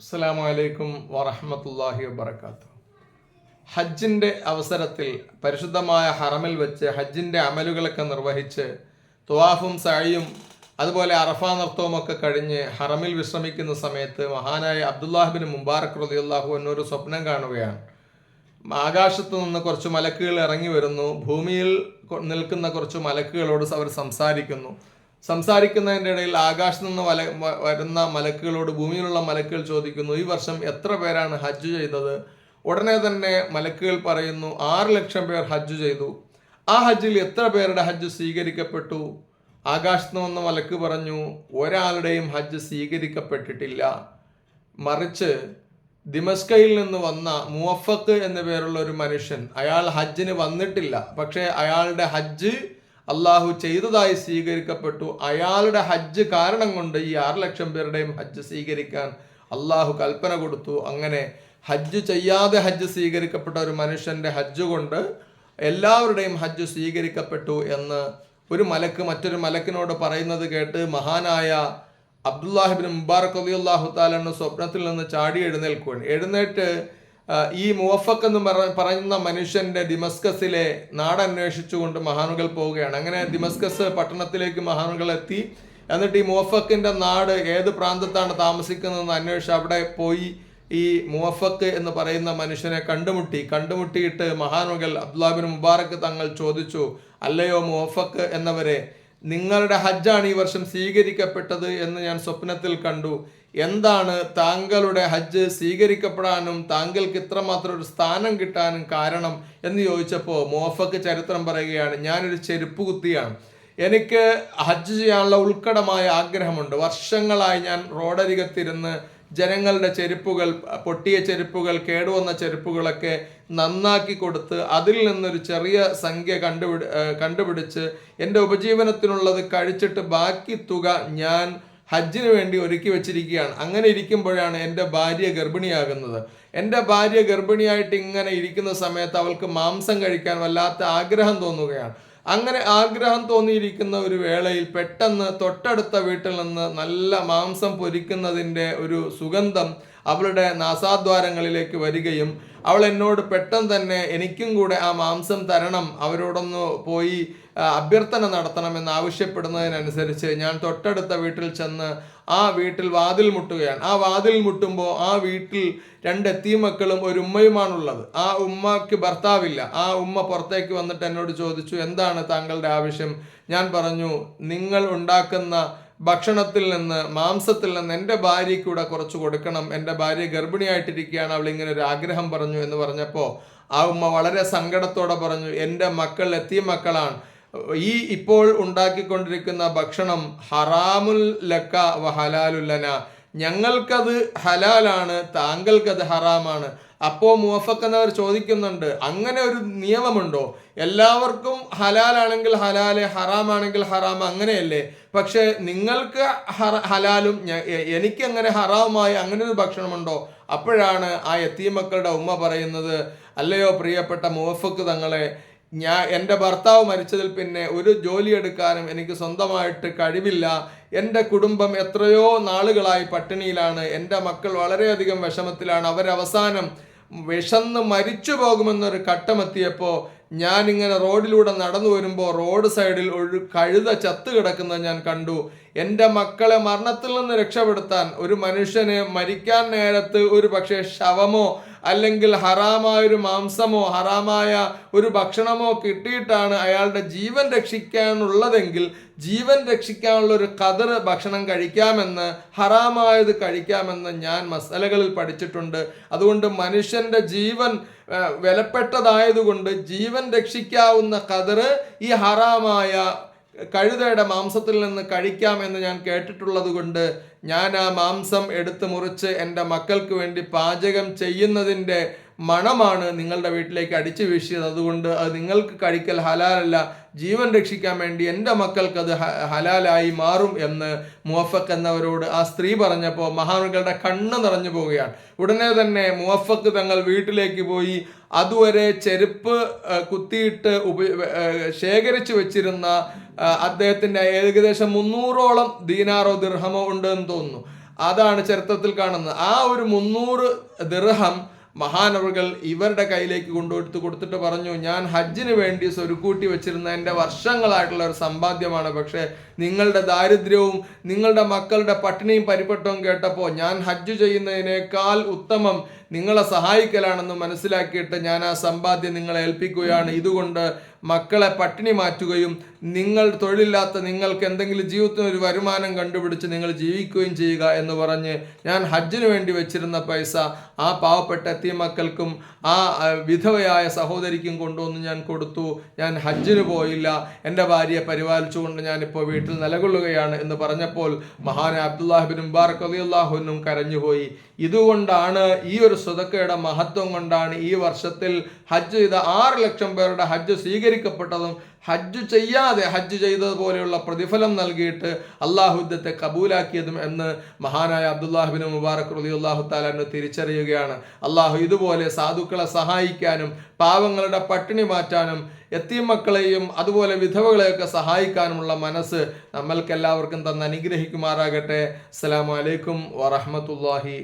അസ്സാം വലൈക്കും വറഹമത്തല്ലാഹി വബർക്കാത്തു ഹജ്ജിന്റെ അവസരത്തിൽ പരിശുദ്ധമായ ഹറമിൽ വെച്ച് ഹജ്ജിന്റെ അമലുകളൊക്കെ നിർവഹിച്ച് തുവാഫും സഴിയും അതുപോലെ അറഫാ നൃത്തവും ഒക്കെ കഴിഞ്ഞ് ഹറമിൽ വിശ്രമിക്കുന്ന സമയത്ത് മഹാനായ അബ്ദുല്ലാഹിബിൻ മുബാറക് റളിയല്ലാഹു എന്നൊരു സ്വപ്നം കാണുകയാണ്. ആകാശത്ത് നിന്ന് കുറച്ച് മലക്കുകൾ ഇറങ്ങി വരുന്നു. ഭൂമിയിൽ നിൽക്കുന്ന കുറച്ച് മലക്കുകളോട് അവർ സംസാരിക്കുന്നു. സംസാരിക്കുന്നതിന്റെ ഇടയിൽ ആകാശത്ത് നിന്ന് വല വരുന്ന മലക്കുകളോട് ഭൂമിയിലുള്ള മലക്കുകൾ ചോദിക്കുന്നു ഈ വർഷം എത്ര പേരാണ് ഹജ്ജ് ചെയ്തത്? ഉടനെ തന്നെ മലക്കുകൾ പറയുന്നു ആറ് ലക്ഷം പേർ ഹജ്ജ് ചെയ്തു. ആ ഹജ്ജിൽ എത്ര പേരുടെ ഹജ്ജ് സ്വീകരിക്കപ്പെട്ടു? ആകാശത്ത് നിന്ന് മലക്ക് പറഞ്ഞു ഒരാളുടെയും ഹജ്ജ് സ്വീകരിക്കപ്പെട്ടിട്ടില്ല. മറിച്ച് ദിമസ്കയിൽ നിന്ന് വന്ന മുവഫക്ക് എന്ന പേരുള്ള ഒരു മനുഷ്യൻ അയാൾ ഹജ്ജിന് വന്നിട്ടില്ല. പക്ഷേ അയാളുടെ ഹജ്ജ് അള്ളാഹു ചെയ്തതായി സ്വീകരിക്കപ്പെട്ടു. അയാളുടെ ഹജ്ജ് കാരണം കൊണ്ട് ഈ ആറ് ലക്ഷം പേരുടെയും ഹജ്ജ് സ്വീകരിക്കാൻ അള്ളാഹു കൽപ്പന കൊടുത്തു. അങ്ങനെ ഹജ്ജ് ചെയ്യാതെ ഹജ്ജ് സ്വീകരിക്കപ്പെട്ട ഒരു മനുഷ്യന്റെ ഹജ്ജ് കൊണ്ട് എല്ലാവരുടെയും ഹജ്ജ് സ്വീകരിക്കപ്പെട്ടു എന്ന് ഒരു മലക്ക് മറ്റൊരു മലക്കിനോട് പറയുന്നത് കേട്ട് മഹാനായ അബ്ദുല്ലാഹിബിൻ മുബാറക് അലി അള്ളാഹു താലെന്ന സ്വപ്നത്തിൽ നിന്ന് ചാടി എഴുന്നേൽക്കുകയാണ്. എഴുന്നേറ്റ് ഈ മുവഫക്ക് എന്ന് പറ- പറയുന്ന മനുഷ്യന്റെ ദിമസ്കസിലെ നാടന്വേഷിച്ചുകൊണ്ട് മഹാനുകൾ പോവുകയാണ്. അങ്ങനെ ദിമസ്കസ് പട്ടണത്തിലേക്ക് മഹാനുകൾ എത്തി. എന്നിട്ട് ഈ മുവഫക്കിന്റെ നാട് ഏത് പ്രാന്തത്താണ് താമസിക്കുന്നതെന്ന് അന്വേഷിച്ച് അവിടെ പോയി ഈ മുവഫക്ക് എന്ന് പറയുന്ന മനുഷ്യനെ കണ്ടുമുട്ടി. കണ്ടുമുട്ടിയിട്ട് മഹാനുകൾ അബ്ദുല്ലാബിൻ മുബാറക്ക് തങ്ങൾ ചോദിച്ചു അല്ലയോ മുവഫക്ക് എന്നവരെ നിങ്ങളുടെ ഹജ്ജാണ് ഈ വർഷം സ്വീകരിക്കപ്പെട്ടത്? എന്ന് ഞാൻ സ്വപ്നത്തിൽ കണ്ടു. എന്താണ് താങ്കളുടെ ഹജ്ജ് സ്വീകരിക്കപ്പെടാനും താങ്കൾക്ക് ഇത്രമാത്രം ഒരു സ്ഥാനം കിട്ടാനും കാരണം എന്ന് ചോദിച്ചപ്പോൾ മോഫക്ക് ചരിത്രം പറയുകയാണ് ഞാനൊരു ചെരുപ്പ് കുത്തിയാണ്. എനിക്ക് ഹജ്ജ് ചെയ്യാനുള്ള ഉൾക്കടമായ ആഗ്രഹമുണ്ട്. വർഷങ്ങളായി ഞാൻ റോഡരികത്തിരുന്ന് ജനങ്ങളുടെ ചെരുപ്പുകൾ പൊട്ടിയ ചെരുപ്പുകൾ കേടുവന്ന ചെരുപ്പുകളൊക്കെ നന്നാക്കി കൊടുത്ത് അതിൽ നിന്നൊരു ചെറിയ സംഖ്യ കണ്ടുപിടി കണ്ടുപിടിച്ച് എന്റെ ഉപജീവനത്തിനുള്ളത് കഴിച്ചിട്ട് ബാക്കി തുക ഞാൻ ഹജ്ജിന് വേണ്ടി ഒരുക്കി വെച്ചിരിക്കുകയാണ്. അങ്ങനെ ഇരിക്കുമ്പോഴാണ് എന്റെ ഭാര്യ ഗർഭിണിയാകുന്നത്. എന്റെ ഭാര്യ ഗർഭിണിയായിട്ട് ഇങ്ങനെ ഇരിക്കുന്ന സമയത്ത് അവൾക്ക് മാംസം കഴിക്കാൻ വല്ലാത്ത ആഗ്രഹം തോന്നുകയാണ്. അങ്ങനെ ആഗ്രഹം തോന്നിയിരിക്കുന്ന ഒരു വേളയിൽ പെട്ടെന്ന് തൊട്ടടുത്ത വീട്ടിൽ നിന്ന് നല്ല മാംസം പൊരിക്കുന്നതിന്റെ ഒരു സുഗന്ധം അവളുടെ നാസാദ്വാരങ്ങളിലേക്ക് വരികയും അവൾ എന്നോട് പെട്ടെന്ന് തന്നെ എനിക്കും കൂടെ ആ മാംസം തരണം. അവരോടൊന്ന് പോയി അഭ്യർത്ഥന നടത്തണമെന്ന് ആവശ്യപ്പെടുന്നതിനനുസരിച്ച് ഞാൻ തൊട്ടടുത്ത വീട്ടിൽ ചെന്ന് ആ വീട്ടിൽ വാതിൽ മുട്ടുകയാണ്. ആ വാതിൽ മുട്ടുമ്പോൾ ആ വീട്ടിൽ രണ്ട് എത്തീമക്കളും ഒരു ഉമ്മയുമാണുള്ളത്. ആ ഉമ്മയ്ക്ക് ഭർത്താവില്ല. ആ ഉമ്മ പുറത്തേക്ക് വന്നിട്ട് എന്നോട് ചോദിച്ചു എന്താണ് താങ്കളുടെ ആവശ്യം? ഞാൻ പറഞ്ഞു നിങ്ങൾ ഉണ്ടാക്കുന്ന ഭക്ഷണത്തിൽ നിന്ന് മാംസത്തിൽ നിന്ന് എന്റെ ഭാര്യയ്ക്കൂടെ കുറച്ച് കൊടുക്കണം. എന്റെ ഭാര്യ ഗർഭിണിയായിട്ടിരിക്കുകയാണ്. അവൾ ഇങ്ങനെ ഒരു ആഗ്രഹം പറഞ്ഞു എന്ന് പറഞ്ഞപ്പോൾ ആ ഉമ്മ വളരെ സങ്കടത്തോടെ പറഞ്ഞു എന്റെ മക്കൾ എത്തിയ മക്കളാണ്. ഈ ഇപ്പോൾ ഉണ്ടാക്കിക്കൊണ്ടിരിക്കുന്ന ഭക്ഷണം ഹറാമുൽ ലക്ക വ ഹലാലുല്ലന ഞങ്ങൾക്കത് ഹലാലാണ് താങ്കൾക്കത് ഹറാമാണ്. അപ്പോ മുവഫക്ക് എന്നവർ ചോദിക്കുന്നുണ്ട് അങ്ങനെ ഒരു നിയമമുണ്ടോ? എല്ലാവർക്കും ഹലാലാണെങ്കിൽ ഹലാൽ ഹറാമാണെങ്കിൽ ഹറാം അങ്ങനെയല്ലേ? പക്ഷേ നിങ്ങൾക്ക് ഹലാലും എനിക്ക് അങ്ങനെ ഹറാമായി അങ്ങനെ ഒരു ഭക്ഷണമുണ്ടോ? അപ്പോഴാണ് ആ എത്തീമക്കളുടെ ഉമ്മ പറയുന്നത് അല്ലയോ പ്രിയപ്പെട്ട മുവഫക്ക് തങ്ങളെ ഞാൻ എന്റെ ഭർത്താവ് മരിച്ചതിൽ പിന്നെ ഒരു ജോലി എടുക്കാനും എനിക്ക് സ്വന്തമായിട്ട് കഴിവില്ല. എന്റെ കുടുംബം എത്രയോ നാളുകളായി പട്ടിണിയിലാണ്. എന്റെ മക്കൾ വളരെയധികം വിഷമത്തിലാണ്. അവരവസാനം വിഷന്ന് മരിച്ചു പോകുമെന്നൊരു ഘട്ടമെത്തിയപ്പോൾ ഞാനിങ്ങനെ റോഡിലൂടെ നടന്നു വരുമ്പോൾ റോഡ് സൈഡിൽ ഒരു കഴുത ചത്ത് കിടക്കുന്നത് ഞാൻ കണ്ടു. എന്റെ മക്കളെ മരണത്തിൽ നിന്ന് രക്ഷപ്പെടുത്താൻ ഒരു മനുഷ്യന് മരിക്കാൻ നേരത്ത് ഒരു പക്ഷേ ശവമോ അല്ലെങ്കിൽ ഹറാമായ ഒരു മാംസമോ ഹറാമായ ഒരു ഭക്ഷണമോ കിട്ടിയിട്ടാണ് അയാളുടെ ജീവൻ രക്ഷിക്കാനുള്ളതെങ്കിൽ ജീവൻ രക്ഷിക്കാനുള്ള ഒരു കതർ ഭക്ഷണം കഴിക്കാമെന്ന് ഹറാമായത് കഴിക്കാമെന്ന് ഞാൻ മസലകളിൽ പഠിച്ചിട്ടുണ്ട്. അതുകൊണ്ട് മനുഷ്യന്റെ ജീവൻ വിലപ്പെട്ടതായതുകൊണ്ട് ജീവൻ രക്ഷിക്കാവുന്ന കതർ ഈ ഹറാമായ കഴുതയുടെ മാംസത്തിൽ നിന്ന് കഴിക്കാമെന്ന് ഞാൻ കേട്ടിട്ടുള്ളത് കൊണ്ട് ഞാൻ ആ മാംസം എടുത്ത് മുറിച്ച് എന്റെ മക്കൾക്ക് വേണ്ടി പാചകം ചെയ്യുന്നതിന്റെ മണമാണ് നിങ്ങളുടെ വീട്ടിലേക്ക് അടിച്ചു വീശിയത്. അതുകൊണ്ട് അത് നിങ്ങൾക്ക് കഴിക്കൽ ഹലാലല്ല ജീവൻ രക്ഷിക്കാൻ വേണ്ടി എന്റെ മക്കൾക്ക് അത് ഹലാലായി മാറും എന്ന് മുവഫക്ക് എന്നവരോട് ആ സ്ത്രീ പറഞ്ഞപ്പോൾ മഹാനുകളുടെ കണ്ണ് നിറഞ്ഞു പോവുകയാണ്. ഉടനെ തന്നെ മുവഫക്ക് തങ്ങൾ വീട്ടിലേക്ക് പോയി അതുവരെ ചെരുപ്പ് കുത്തിയിട്ട് ഉപ ശേഖരിച്ചു വെച്ചിരുന്ന അദ്ദേഹത്തിന്റെ ഏകദേശം മുന്നൂറോളം ദീനാറോ ദിർഹമോ ഉണ്ട് എന്ന് തോന്നുന്നു. അതാണ് ചരിത്രത്തിൽ കാണുന്നത്. ആ ഒരു മുന്നൂറ് ദിർഹം മഹാനവറുകൾ ഇവരുടെ കയ്യിലേക്ക് കൊണ്ടുകൊടുത്ത് കൊടുത്തിട്ട് പറഞ്ഞു ഞാൻ ഹജ്ജിന് വേണ്ടി സ്വരുക്കൂട്ടി വെച്ചിരുന്ന എന്റെ വർഷങ്ങളായിട്ടുള്ള ഒരു സമ്പാദ്യമാണ്. പക്ഷേ നിങ്ങളുടെ ദാരിദ്ര്യവും നിങ്ങളുടെ മക്കളുടെ പട്ടിണിയും പരിപ്പെട്ടവും കേട്ടപ്പോൾ ഞാൻ ഹജ്ജ് ചെയ്യുന്നതിനേക്കാൾ ഉത്തമം നിങ്ങളെ സഹായിക്കലാണെന്ന് മനസ്സിലാക്കിയിട്ട് ഞാൻ ആ സമ്പാദ്യം നിങ്ങളെ ഏൽപ്പിക്കുകയാണ്. ഇതുകൊണ്ട് മക്കളെ പട്ടിണി മാറ്റുകയും നിങ്ങൾ തൊഴിലില്ലാത്ത നിങ്ങൾക്ക് എന്തെങ്കിലും ജീവിതത്തിന് ഒരു വരുമാനം കണ്ടുപിടിച്ച് നിങ്ങൾ ജീവിക്കുകയും ചെയ്യുക എന്ന് പറഞ്ഞ് ഞാൻ ഹജ്ജിന് വേണ്ടി വെച്ചിരുന്ന പൈസ ആ പാവപ്പെട്ട എത്തിയ മക്കൾക്കും ആ വിധവയായ സഹോദരിക്കും കൊണ്ടുവന്ന് ഞാൻ കൊടുത്തു. ഞാൻ ഹജ്ജിന് പോയില്ല. എന്റെ ഭാര്യയെ പരിപാലിച്ചുകൊണ്ട് ഞാനിപ്പോൾ വീട്ടിൽ നിലകൊള്ളുകയാണ് എന്ന് പറഞ്ഞപ്പോൾ മഹാന അബ്ദുല്ലാഹിബിൻ മുബാറക് അലിയുല്ലാഹുനും കരഞ്ഞുപോയി. ഇതുകൊണ്ടാണ് ഈ ഒരു സ്വതക്കയുടെ മഹത്വം കൊണ്ടാണ് ഈ വർഷത്തിൽ ഹജ്ജ് ചെയ്ത ആറ് ലക്ഷം പേരുടെ ഹജ്ജ് സ്വീകരിക്കപ്പെട്ടതും ഹജ്ജ് ചെയ്യാതെ ഹജ്ജ് ചെയ്തതുപോലെയുള്ള പ്രതിഫലം നൽകിയിട്ട് അള്ളാഹുദ്ദത്തെ കബൂലാക്കിയതും എന്ന് മഹാനായ അബ്ദുല്ലാഹിബിൻ മുബാറക് റലി അള്ളാഹു താലാന് തിരിച്ചറിയുകയാണ്. അള്ളാഹു ഇതുപോലെ സാധുക്കളെ സഹായിക്കാനും പാവങ്ങളുടെ പട്ടിണി മാറ്റാനും എത്തിയ മക്കളെയും അതുപോലെ വിധവകളെയൊക്കെ സഹായിക്കാനുമുള്ള മനസ്സ് നമ്മൾക്കെല്ലാവർക്കും തന്ന് അനുഗ്രഹിക്കുമാറാകട്ടെ. അസ്സലാമു അലൈക്കും വറഹമത്തല്ലാഹി